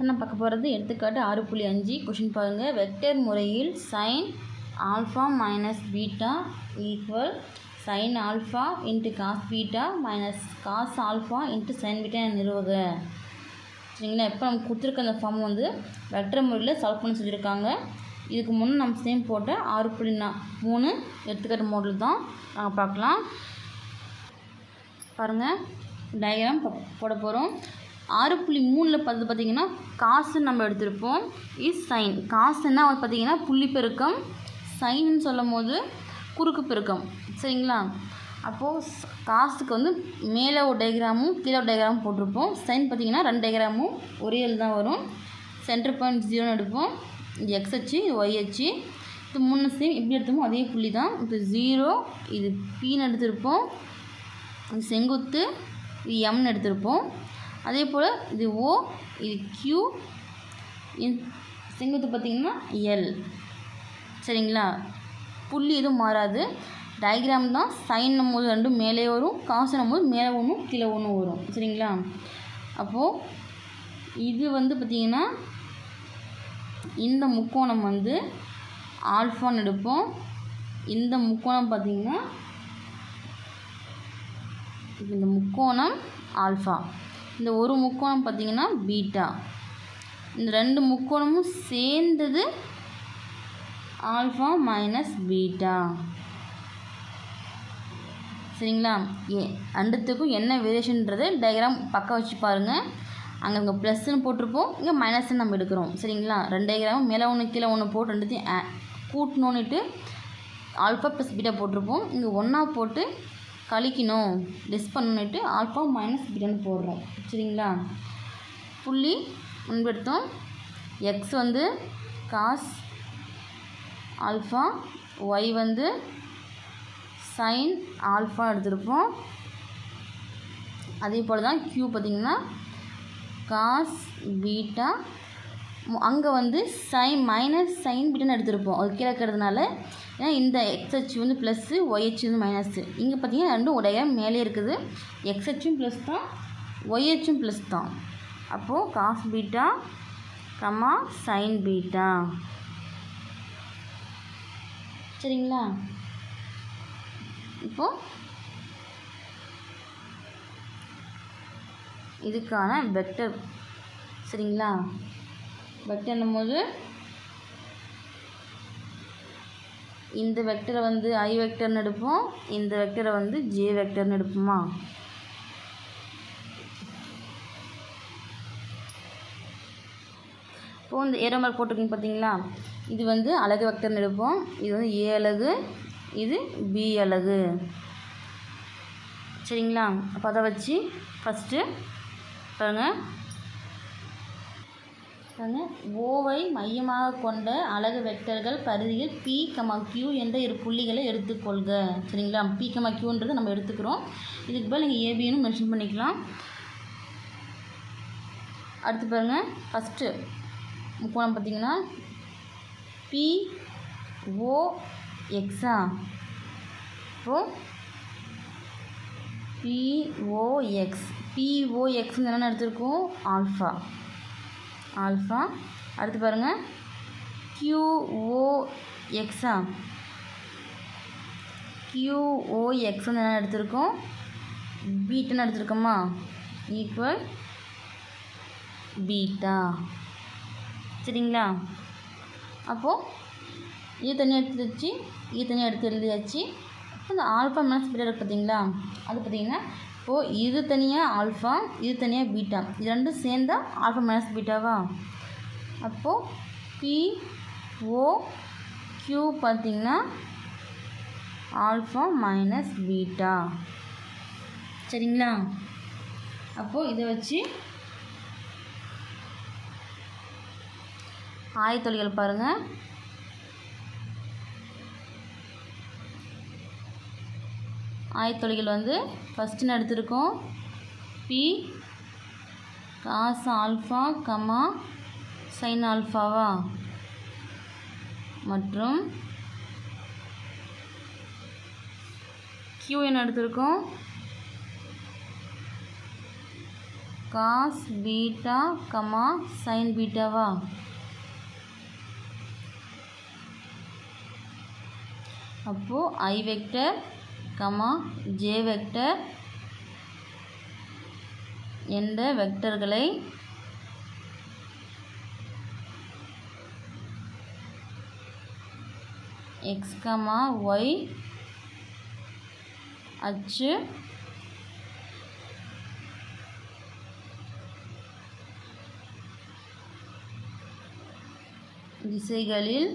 இப்போ நான் பார்க்க போகிறது எடுத்துக்காட்டு ஆறு புள்ளி அஞ்சு. கொஷின் பாருங்கள் வெக்டர் முறையில் sine alpha minus beta equal sine alpha into cos beta minus cos alpha into sine beta நிறுவக. சரிங்களா? இப்போ நம்ம கொடுத்துருக்க அந்த ஃபார்ம் வந்து வெக்டர் முறையில் சால்வ் பண்ண சொல்லியிருக்காங்க. இதுக்கு முன்னே நம்ம சேம் போட்ட ஆறு புள்ளி நா மூணு எடுத்துக்காட்டு மாடல் தான். நாங்கள் பார்க்கலாம். பாருங்கள் டயக்ராம் போட போகிறோம் ஆறு புள்ளி மூணில் பார்த்து பார்த்தீங்கன்னா காசு நம்ம எடுத்திருப்போம். இஸ் சைன் காசுன்னா வந்து பார்த்தீங்கன்னா புள்ளி பெருக்கம் சைன்னு சொல்லும் போது குறுக்கு பெருக்கம். சரிங்களா? அப்போது காசுக்கு வந்து மேலே ஒரு டயக்ராமும் கீழே ஒரு டயக்ராமும் போட்டிருப்போம். சைன் பார்த்தீங்கன்னா ரெண்டு டயக்ராமும் ஒரே எல் தான் வரும். சென்டர் பாயிண்ட் ஜீரோன்னு எடுப்போம். இது எக்ஸ் அச்சு இது ஒய் அச்சு. இது மூணு சேம் எப்படி எடுத்தோமோ அதே புள்ளி தான். இது ஜீரோ இது பீன்னு எடுத்திருப்போம். இது செங்குத்து இது எம்னு எடுத்திருப்போம். அதே போல் இது ஓ இது கியூ செங்குத்து பார்த்திங்கன்னா எல் சரிங்களா? புள்ளி எதுவும் மாறாது. டயக்ராம் தான் சைன்னும் போது ரெண்டும் மேலே வரும் காசுனும் போது மேலே ஒன்றும் கீழே ஒன்றும் வரும். சரிங்களா? அப்போது இது வந்து பார்த்திங்கன்னா இந்த முக்கோணம் வந்து ஆல்ஃபான்னு எடுப்போம். இந்த முக்கோணம் பார்த்திங்கன்னா இந்த முக்கோணம் ஆல்ஃபா இந்த ஒரு முக்கோணம் பார்த்திங்கன்னா பீட்டா. இந்த ரெண்டு முக்கோணமும் சேர்ந்தது ஆல்ஃபா மைனஸ் பீட்டா. சரிங்களா? ஏ ரெண்டுத்துக்கும் என்ன வேரியேஷன்ன்றது டயக்ராம் பக்கம் வச்சு பாருங்கள் அங்கே இங்கே ப்ளஸ்ன்னு போட்டிருப்போம் இங்கே மைனஸ்ன்னு நம்ம எடுக்கிறோம். சரிங்களா? ரெண்டு டயக்ராமும் மேலே ஒன்று கீழே ஒன்று போட்டு ரெண்டுத்தையும் கூட்டணுன்னுட்டு ஆல்ஃபா ப்ளஸ் பீட்டா போட்டிருப்போம். இங்கே ஒன்றா போட்டு கழிக்கணும். லெஸ் பண்ணணுன்ட்டு ஆல்ஃபா மைனஸ் பீட்டான்னு போடுறோம். சரிங்களா? புள்ளி முன்படுத்தும். எக்ஸ் வந்து காஸ் ஆல்ஃபா ஒய் வந்து சைன் ஆல்ஃபா எடுத்திருப்போம். அதே போல் தான் க்யூ பார்த்திங்கன்னா காஸ் பீட்டா அங்கே வந்து சைன் மைனஸ் சைன் பீட்டான்னு எடுத்திருப்போம். அது கீழே இருக்கிறதுனால. ஏன்னா இந்த எக்ஸ் வந்து ப்ளஸ்ஸு ஒய்ஹெச் வந்து மைனஸ்ஸு இங்கே பார்த்தீங்கன்னா ரெண்டும் உடைய மேலே இருக்குது. எக்ஸ்ஹெச்சும் ப்ளஸ் தான் ஒய்ஹெச்சும் ப்ளஸ் தான். அப்போது cos beta comma sine beta சரிங்களா? இப்போது இதுக்கான வெக்டர் சரிங்களா? வெக்டர்னும் போது இந்த வெக்டரை வந்து ஐ வெக்டர்னு எடுப்போம். இந்த வெக்டரை வந்து ஜே வெக்டர்னு எடுப்போமா? இப்போது இந்த ஏரோ மார்க் போட்டிருக்கீங்க பார்த்தீங்களா? இது வந்து அழகு வெக்டர்னு எடுப்போம். இது வந்து ஏ அலகு இது பி அலகு சரிங்களா? அப்போ அதை வச்சு ஃபஸ்ட்டு பாருங்கள் வந்து ஓவை மையமாக கொண்ட அலகு வெக்டர்கள் பரிதியில் பி கமா கியூ என்ற இரு புள்ளிகளை எடுத்துக்கொள்க. சரிங்களா? பி கமா கியூன்றது நம்ம எடுத்துக்கிறோம். இதுக்கு பதில் நீங்கள் ஏபின்னு மென்ஷன் பண்ணிக்கலாம். அடுத்து பாருங்கள் ஃபஸ்ட்டு முக்கோணம் பார்த்தீங்கன்னா பி ஓ எக்ஸா இப்போது பிஓஎக்ஸ் பிஓஎக்ஸ்னு என்னென்ன எடுத்திருக்கோம்? Alpha alpha. அடுத்து பாருங்கள் கியூஓஎக்ஸா கியூஓஎக்ஸ்னு என்ன எடுத்திருக்கோம்? பீட்டுன்னு எடுத்திருக்கோமா? ஈக்குவல் பீட்டா சரிங்களா? அப்போது இது e தனியாக எடுத்து வச்சு இது e தனியாக எடுத்து எழுதியாச்சு. இந்த ஆல்ஃபா மைனஸ் பீட்டா இருக்குது பார்த்தீங்களா அது பார்த்தீங்கன்னா அப்போது இது தனியாக ஆல்ஃபா இது தனியாக பீட்டா. இது ரெண்டும் சேர்ந்தா ஆல்ஃபா மைனஸ் பீட்டாவா? அப்போது பி ஓ க்யூ பார்த்திங்கன்னா ஆல்ஃபா மைனஸ் பீட்டா. சரிங்களா? அப்போது இதை வச்சு ஆயத்தொழிகள் பாருங்கள் ஆயத்தொழிகள் வந்து ஃபஸ்ட்டுன்னு எடுத்திருக்கோம். P cos alpha comma sine ஆல்ஃபாவா மற்றும் கியூ என்ன எடுத்திருக்கோம்? காஸ் பீட்டா கமா சைன் பீட்டாவா அப்போது I vector comma J vector என்ற வெக்டர்களை எக்ஸ் கமா ஒய் அச்சு திசைகளில்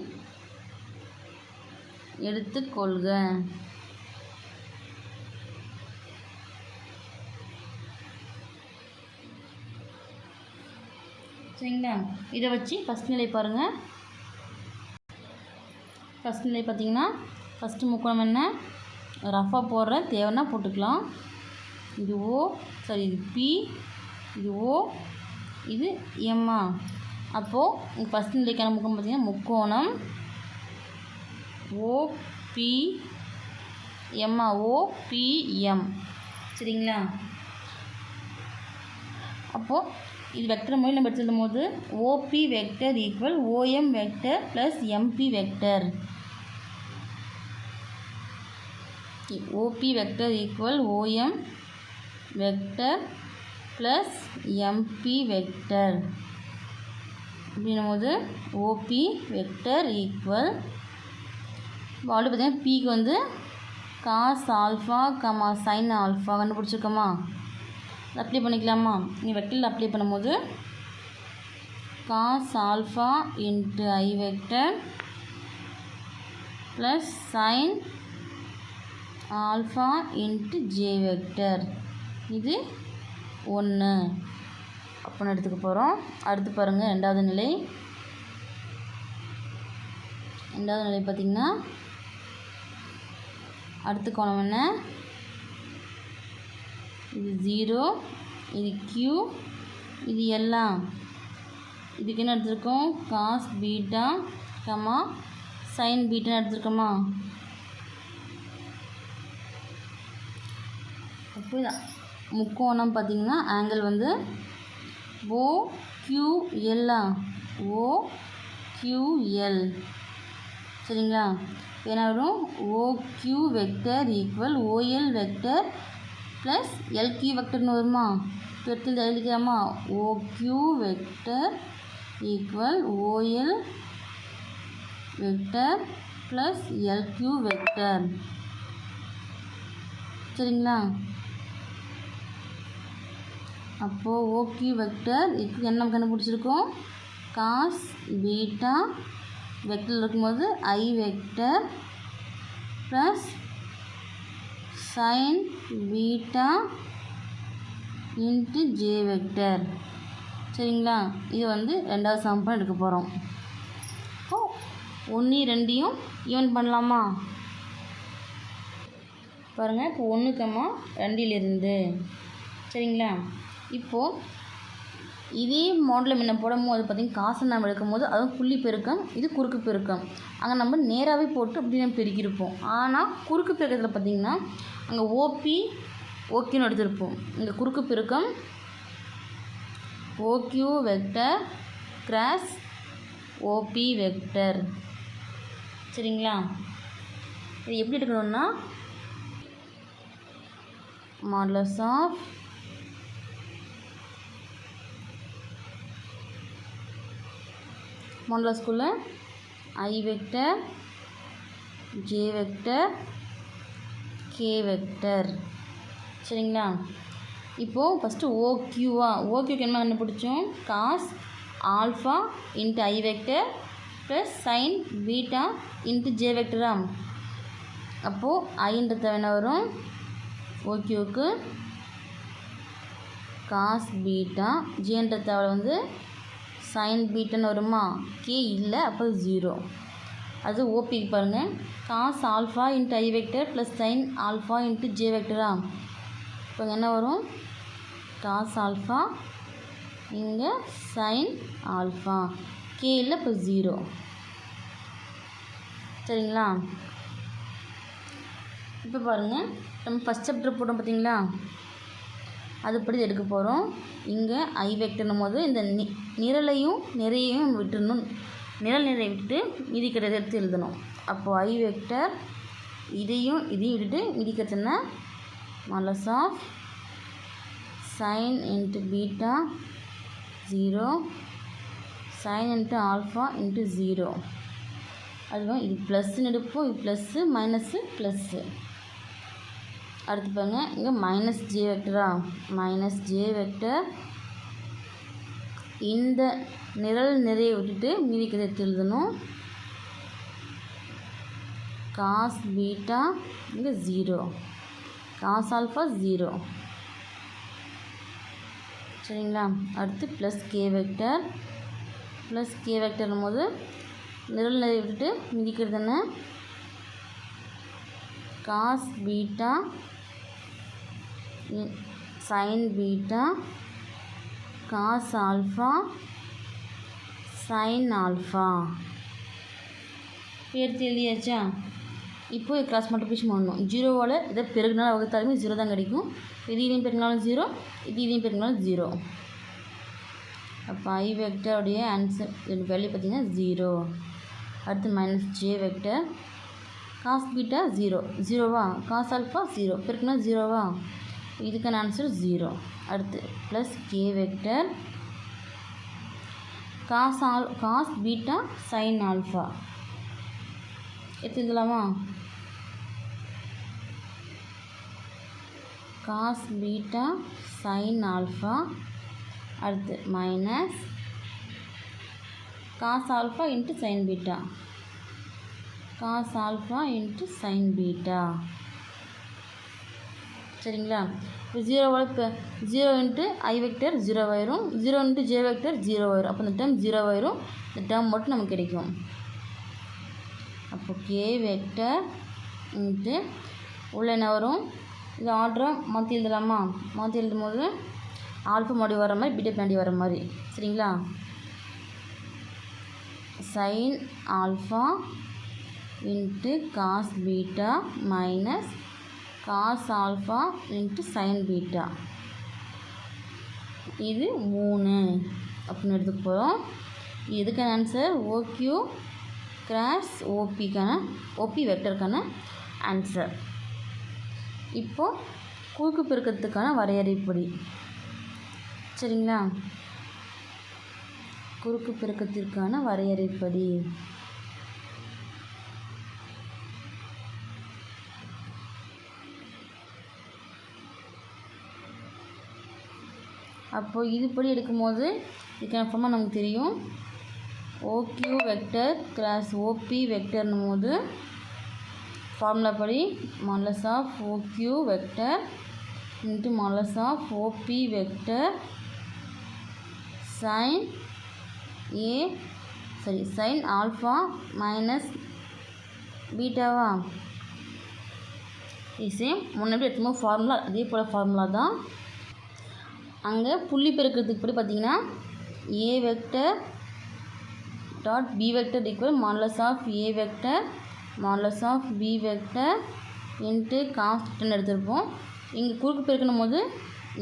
எடுத்துக்கொள்க. சரிங்களா? இதை வச்சு ஃபஸ்ட் நிலை பாருங்கள் ஃபஸ்ட் நிலை பார்த்தீங்கன்னா ஃபஸ்ட்டு முக்கோணம் என்ன? ரஃபாக போடுற தேவைன்னா போட்டுக்கலாம். இது ஓ சாரி இது பி இது ஓ இது எம்மா அப்போது இங்கே ஃபஸ்ட் நிலைக்கான முக்கம் பார்த்திங்கன்னா முக்கோணம் ஓபி எம்மா ஓபிஎம் சரிங்களா? அப்போது இது வெக்டர் மொழி நம்ம எடுத்து போது O P vector equal O M vector plus M P vector O P vector equal O M vector plus M P vector அப்படின்னும் போது ஓபி வெக்டர் ஈக்குவல் அப்படி பார்த்தீங்கன்னா பிக்கு வந்து cos alpha comma sine alpha கண்டுபிடிச்சிருக்கோமா? Apply பண்ணிக்கலாமா? நீ வெக்டரில் apply பண்ணும்போது cos alpha into I vector plus sine alpha into J vector இது ஒன்று அப்படின்னு எடுத்துக்க போகிறோம் அடுத்து பாருங்கள் ரெண்டாவது நிலை. ரெண்டாவது நிலை பார்த்திங்கன்னா அடுத்து கோணம் என்ன? இது ஜீரோ இது க்யூ இது எல்லாம். இதுக்கு என்ன எடுத்திருக்கோம்? காஸ் பீட்டா கமா சைன் பீட்டான்னு எடுத்திருக்கோமா? அப்போ முக்கோணம் பார்த்திங்கன்னா ஆங்கிள் வந்து ஓ கியூ எல்லா ஓ கியூஎல் சரிங்களா? என்ன வரும்? O Q vector equal O L vector plus L Q வெக்டர்னு வருமா? பெருத்தில் எழுதிக்கலாமா O Q vector equal O L vector plus L Q vector சரிங்களா? அப்போது ஓக்யூ வெக்டர் இதுக்கு என்ன கண்டுபிடிச்சிருக்கோம்? காஸ் பீட்டா வெக்டர் இருக்கும்போது I vector plus sine beta into J vector சரிங்களா? இது வந்து ரெண்டாவது சமன்பாடு எடுக்க போகிறோம் இப்போ ஒன்று ரெண்டையும் ஈவன் பண்ணலாமா? பாருங்கள் இப்போ ஒன்றுக்கம்மா ரெண்டிலிருந்து சரிங்களா? இப்போது இதே மாடலில் முன்ன போடும்போது பார்த்திங்கன்னா காசை நம்ம எடுக்கும்போது அதுவும் புள்ளி பெருக்கம் இது குறுக்கு பெருக்கம். அங்கே நம்ம நேராகவே போட்டு அப்படி நம்ம பெருக்கியிருப்போம். ஆனால் குறுக்கு பெருக்கத்தில் பார்த்திங்கன்னா அங்கே ஓபி ஓகேன்னு எடுத்திருப்போம். இந்த குறுக்கு பெருக்கம் O Q vector cross O P vector சரிங்களா? இது எப்படி எடுக்கணும்னா மாடலஸ் ஆஃப் மாடலஸ் ஸ்கூலில் I vector J vector K vector சரிங்களா? இப்போது ஃபஸ்ட்டு ஓக்யூவா ஓக்யூக்கு என்ன கண்டுபிடிச்சோம்? Cos alpha into I vector plus sine beta into J வெக்டரா அப்போது ஐன்றது என்ன வரும்? ஓக்யூக்கு காஸ் பீட்டா ஜேன்ற தவிர வந்து சைன் பீட்டன்னு வருமா? கே இல்லை அப்போ ஜீரோ அது ஓபிக்கு பாருங்கள் cos alpha into I vector plus sine alpha into J வெக்டரா இப்போ என்ன வரும்? காஸ் ஆல்ஃபா இங்கே சைன் ஆல்ஃபா கே இல்லை இப்போ ஜீரோ சரிங்களா? இப்போ பாருங்கள் நம்ம ஃபஸ்ட் சாப்டர் போட்டோம் பார்த்தீங்களா அதுபடி எடுக்க போகிறோம் இங்கே ஐ வெக்டர்னும் போது இந்த நி நிரலையும் நிறையையும் விட்டுடணும் நிரல் நிறைய விட்டுட்டு மீதி இருக்கிறத எடுத்து எழுதணும். அப்போது ஐ வெக்டர் இதையும் இதையும் விட்டுட்டு மீதி கிடைச்சதுன்னா modulus of sine into beta zero sine into alpha into zero அதுவும் இது ப்ளஸ்ன்னு எடுப்போம். இது ப்ளஸ்ஸு மைனஸ்ஸு ப்ளஸ்ஸு அடுத்து பாருங்க இங்கே மைனஸ் ஜே வெக்டரா மைனஸ் ஜே வெக்டர் இந்த நிரல் நிறைய விட்டுட்டு மீதிக்கு எடுத்து எழுதணும். காஸ் பீட்டா இங்கே ஜீரோ காஸ் ஆல்ஃபா ஜீரோ சரிங்களா? அடுத்து plus K vector plus K வெக்டர்னும் போது நிரல் நிறைய விட்டுட்டு மிதிக்கிறது என்ன? Cos beta sine beta cos alpha sine alpha பேர் தெரியாச்சா இப்போ கிராஸ் மல்டிப்ளிகேஷன் பண்ணணும். ஜீரோவால் இதை பெருகினாலும் வகுத்தாலுமே ஜீரோ தான் கிடைக்கும். இது இதையும் பெருங்கினாலும் ஜீரோ இது இதையும் பெருங்கினாலும் ஜீரோ அப்போ ஐ வெக்டருடைய ஆன்சர் வேல்யூ பார்த்தீங்கன்னா ஜீரோ அடுத்து minus J vector cos beta zero ஜீரோவா காஸ் ஆல்ஃபா ஜீரோ பெருக்குனா ஜீரோவா இதுக்கான ஆன்சர் ஜீரோ அடுத்து plus K vector cos all cos beta sine alpha எடுத்துக்கலாமா? காஸ் பீட்டா சைன் ஆல்ஃபா அடுத்து minus cos alpha into sine beta cos alpha into sine beta சரிங்களா? இப்போ ஜீரோவோட இப்போ zero into I vector zero ஆயிரும். Zero into J vector zero ஆயிரும். அப்போ இந்த டேர்ம் ஜீரோ ஆயிரும். இந்த டேர்ம் மட்டும் நமக்கு கிடைக்கும். அப்போ கே வெக்டர் இன்ட்டு உள்ள என்ன வரும்? இது ஆர்டரை மாற்றி எழுதலாமா? மாற்றி எழுதும் போது ஆல்ஃபா மாடி வர மாதிரி பீட்டா பின்னாடி வர மாதிரி. சரிங்களா? Sine alpha into cos beta minus cos alpha into sine beta. இது மூணு. அப்படின்னு எடுத்துக்க போகிறோம் இதுக்கான ஆன்சர் ஓக்யூ கிராஸ் ஓபிக்கான ஓபி வெக்டருக்கான ஆன்சர் இப்போது குறுக்கு பெருக்கத்துக்கான வரையறைப்படி சரிங்களா? குறுக்கு பெருக்கத்திற்கான வரையறைப்படி அப்போது இதுபடி எடுக்கும்போது கன்ஃபார்மாக நமக்கு தெரியும். O Q vector cross O P வெக்டர்னும் போது ஃபார்முலா படி modulus of O Q vector into modulus of O P vector sine A சரி சைன் ஆல்ஃபா மைனஸ் பீட்டாவா சேம் முன்னாடி எடுத்துமோ ஃபார்முலா அதே போல் ஃபார்முலா தான். அங்கே புள்ளி பெருக்கிறதுக்கு படி பார்த்தீங்கன்னா A vector dot B vector equal modulus of A vector modulus of B vector into constant எடுத்திருப்போம். இங்கே குறுக்கு பெருக்கணும் போது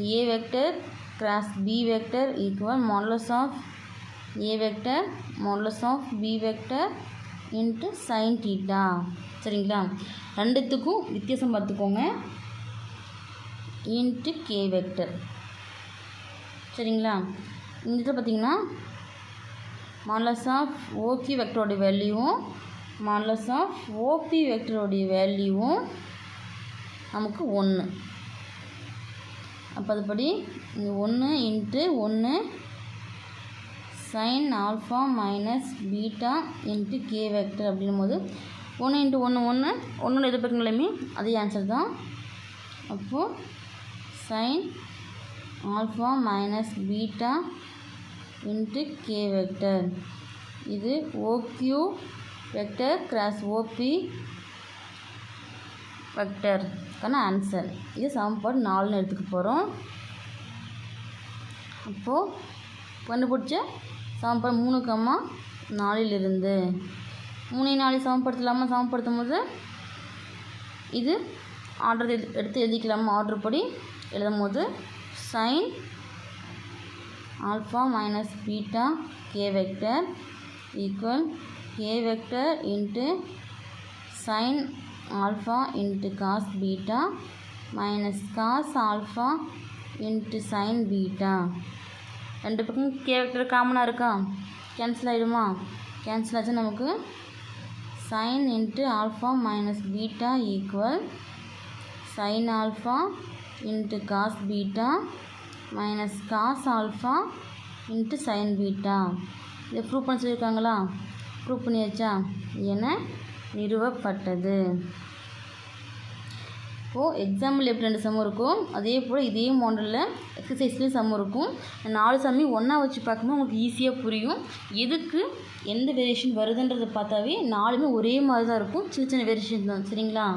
A vector cross B vector equal modulus of A vector modulus of B vector into sine theta சரிங்களா? ரெண்டுத்துக்கும் வித்தியாசம் பார்த்துக்கோங்க. Into K vector சரிங்களா? இந்த இதில் பார்த்தீங்கன்னா மாடலஸ் ஆஃப் ஓகி வெக்டரோடைய வேல்யூவும் மாடலஸ் ஆஃப் ஓபி வெக்டரோடைய வேல்யூவும் நமக்கு ஒன்று அப்போ அதுபடி இங்கே ஒன்று இன்ட்டு ஒன்று sine alpha minus beta into K vector அப்படின்னும் போது ஒன்று இன்ட்டு ஒன்று ஒன்று ஒன்றோட எது அதே ஆன்சர் தான். அப்போது sine alpha minus beta into K vector. இது O Q vector cross O P வெக்டருக்கான answer இது சமன்பாடு நாலுன்னு எடுத்துக்க போகிறோம் அப்போது கண்டுபிடிச்ச சமன்பாடு மூணு கம்மா நாலிலிருந்து. மூணு நாலு சமப்படுத்தலாமா சமப்படுத்தும் போது இது ஆர்டர் எடுத்து எழுதிக்கலாமா? ஆர்டர் படி எழுதும் போது sine alpha minus beta K vector equal K vector into sine alpha into cos beta minus cos alpha into sine beta ரெண்டு பக்கம் கே வெக்டர் காமனாக இருக்கா? கேன்சல் ஆகிடுமா கேன்சல் ஆச்சு நமக்கு sine into alpha minus beta equal sine alpha into cos beta minus cos alpha into sin beta இதை prove பண்ண சொல்லியிருக்காங்களா? Prove பண்ணியாச்சா? என நிறுவப்பட்டது. இப்போது எக்ஸாம்பிள் எப்படி ரெண்டு சம் இருக்கும்? அதே போல் இதே மாடலில் எக்ஸசைஸ்லேயும் சம் இருக்கும். நாலு சம்மையும் ஒன்றா வச்சு பார்க்கும்போது உங்களுக்கு ஈஸியாக புரியும். எதுக்கு எந்த வேரியேஷன் வருதுன்றதை பார்த்தாவே நாலுமே ஒரே மாதிரி தான் இருக்கும். சின்ன சின்ன வேரியேஷன் தான். சரிங்களா?